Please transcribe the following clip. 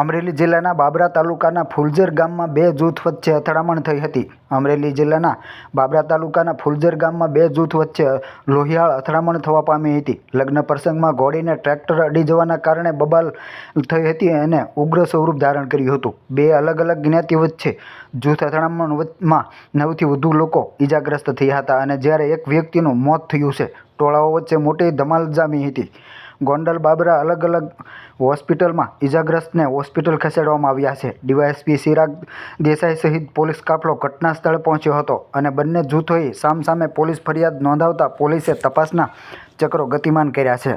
અમરેલી જિલ્લાના બાબરા તાલુકાના ફુલઝર ગામમાં બે જૂથ વચ્ચે અથડામણ થઈ હતી. અમરેલી જિલ્લાના બાબરા તાલુકાના ફુલઝર ગામમાં બે જૂથ વચ્ચે લોહિયાળ અથડામણ થવા પામી હતી. લગ્ન પ્રસંગમાં ઘોડીને ટ્રેક્ટર અડી જવાના કારણે બબાલ થઈ હતી અને ઉગ્ર સ્વરૂપ ધારણ કર્યું હતું. બે અલગ અલગ જ્ઞાતિ વચ્ચે જૂથ અથડામણમાં નવથી વધુ લોકો ઈજાગ્રસ્ત થયા હતા અને જ્યારે એક વ્યક્તિનું મોત થયું છે, ટોળાઓ વચ્ચે મોટી ધમાલ જામી હતી. ગોંડલ બાબરા અલગ અલગ હોસ્પિટલમાં ઇજાગ્રસ્તને હોસ્પિટલ ખસેડવામાં આવ્યા છે. ડીવાયએસપી ચિરાગ દેસાઈ સહિત પોલીસ કાફલો ઘટના સ્થળે પહોંચ્યો હતો અને બંને જૂથોએ સામસામે પોલીસ ફરિયાદ નોંધાવતા પોલીસે તપાસના ચક્રો ગતિમાન કર્યા છે.